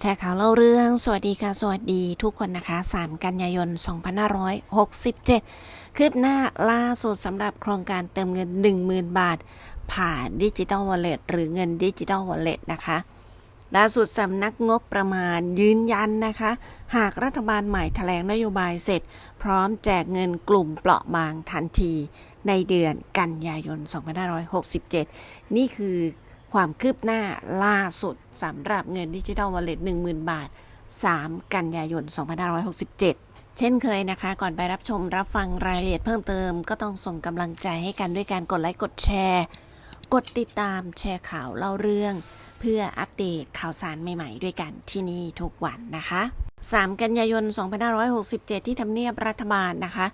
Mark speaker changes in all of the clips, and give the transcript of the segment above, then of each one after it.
Speaker 1: แชร์ข่าวเล่าเรื่อง สวัสดีค่ะ สวัสดีทุกคนนะคะ 3 กันยายน 2567 คืบหน้าล่าสุดสำหรับโครงการเติมเงิน 10,000 บาท ผ่านดิจิ t a ลวอลเล็ตหรือเงินดิจิ t a ลวอลเล็ตนะคะ ล่าสุดสำนักงบประมาณยืนยันนะคะ หากรัฐบาลใหม่แถลงนโยบายเสร็จ พร้อมแจกเงินกลุ่มเปราะบางทันทีในเดือนกันยายน 2567 นี่คือ ความคืบหน้าล่าสุดสำหรับเงินดิจิทัลวอลเล็ต10,000 บาท 3 กันยายน 2567 เช่นเคยนะคะ ก่อนไปรับชมรับฟังรายละเอียดเพิ่มเติม ก็ต้องส่งกำลังใจให้กันด้วยการกดไลค์กดแชร์ กดติดตามแชร์ข่าวเล่าเรื่อง เพื่ออัปเดตข่าวสารใหม่ๆ ด้วยกันที่นี่ทุกวันนะคะ 3 กันยายน 2567 ที่ทำเนียบรัฐบาลนะคะ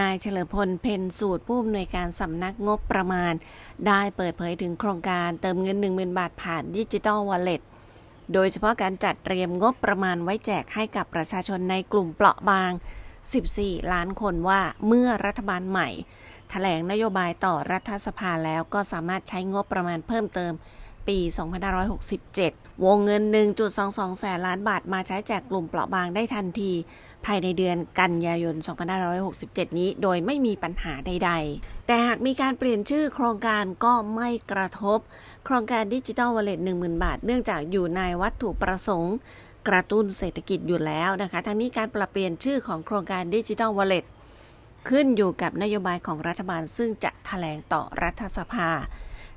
Speaker 1: นายเฉลิมพลเพ็ญสูตรผู้อำนวยการสำนักงบประมาณ ได้เปิดเผยถึงโครงการเติมเงิน 10,000 บาทผ่านดิจิ t a ลวอลเล็ตโดยเฉพาะการจัดเตรียมงบประมาณไว้แจกให้กับประชาชนในกลุ่มเปราะบาง 14 ล้านคนว่าเมื่อรัฐบาลใหม่แถลงนโยบายต่อรัฐสภาแล้วก็สามารถใช้งบประมาณเพิ่มเติม ปี 2567 วงเงิน 1.22 แสนล้านบาทมาใช้แจกกลุ่มเปราะบางได้ทันที ภายในเดือนกันยายน 2567 นี้โดยไม่มีปัญหาใด ๆ แต่หากมีการเปลี่ยนชื่อโครงการก็ไม่กระทบ โครงการดิจิทัลวอลเล็ต10,000 บาท เนื่องจากอยู่ในวัตถุประสงค์กระตุ้นเศรษฐกิจอยู่แล้วนะคะ ทั้งนี้การปรับเปลี่ยนชื่อของโครงการดิจิทัลวอลเล็ตขึ้นอยู่กับนโยบายของรัฐบาลซึ่งจะแถลงต่อรัฐสภา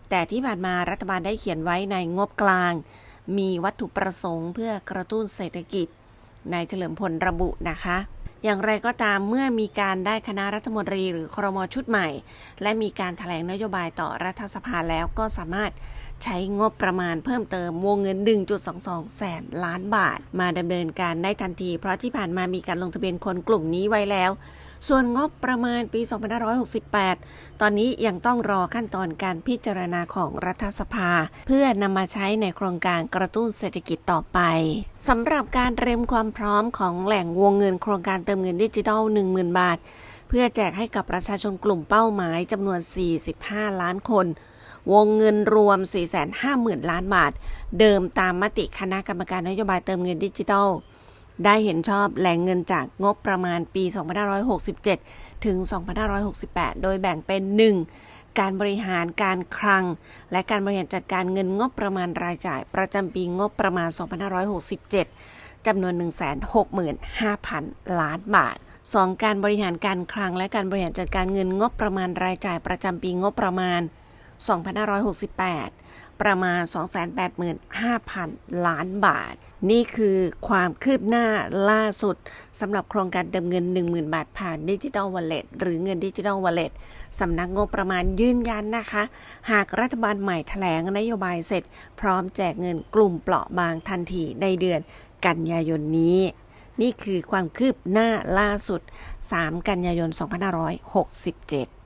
Speaker 1: แต่ที่ผ่านมารัฐบาลได้เขียนไว้ในงบกลาง มีวัตถุประสงค์เพื่อกระตุ้นเศรษฐกิจนายเฉลิมพลระบุนะคะ อย่างไรก็ตามเมื่อมีการได้คณะรัฐมนตรีหรือครมชุดใหม่ และมีการถแถลงนโยบายต่อรัฐสภาแล้วก็สามารถใช้งบประมาณเพิ่มเติมวงเงิน 1.22 แสนล้านบาท มาดำเนินการได้ทันที เพราะที่ผ่านมามีการลงทะเบียนคนกลุ่มนี้ไว้แล้ว ส่วนงบประมาณปี 2568 ตอนนี้ยังต้องรอขั้นตอนการพิจารณาของรัฐสภา เพื่อนำมาใช้ในโครงการกระตุ้นเศรษฐกิจต่อไปสำหรับการเตรียมความพร้อมของแหล่งวงเงินโครงการเติมเงินดิจิทัล 10,000 บาท เพื่อแจกให้กับประชาชนกลุ่มเป้าหมายจำนวน 45 ล้านคน วงเงินรวม 450,000 ล้านบาท เดิมตามมติคณะกรรมการนโยบายเติมเงินดิจิทัล ได้เห็นชอบแหล่งเงินจากงบประมาณปี 2567 ถึง 2568 โดยแบ่งเป็น 1. การบริหารการคลัง และการบริหารจัดการเงินงบประมาณรายจ่าย ประจำปีงบประมาณ 2567 จำนวน 165,000 ล้านบาท 2. การบริหารการคลัง และการบริหารจัดการเงินงบประมาณรายจ่าย ประจำปีงบประมาณ 2568 ประมาณ 285,000 ล้านบาท นี่คือความคืบหน้าล่าสุดสำหรับโครงการเติมเงิน 10,000 บาทผ่านดิจิทัลวอลเล็ตหรือเงินดิจิทัลวอลเล็ตสำนักงบประมาณยืนยันนะคะ หากรัฐบาลใหม่แถลงนโยบายเสร็จ พร้อมแจกเงินกลุ่มเปราะบางทันทีในเดือนกันยายนนี้ นี่คือความคืบหน้าล่าสุด 3 กันยายน 2567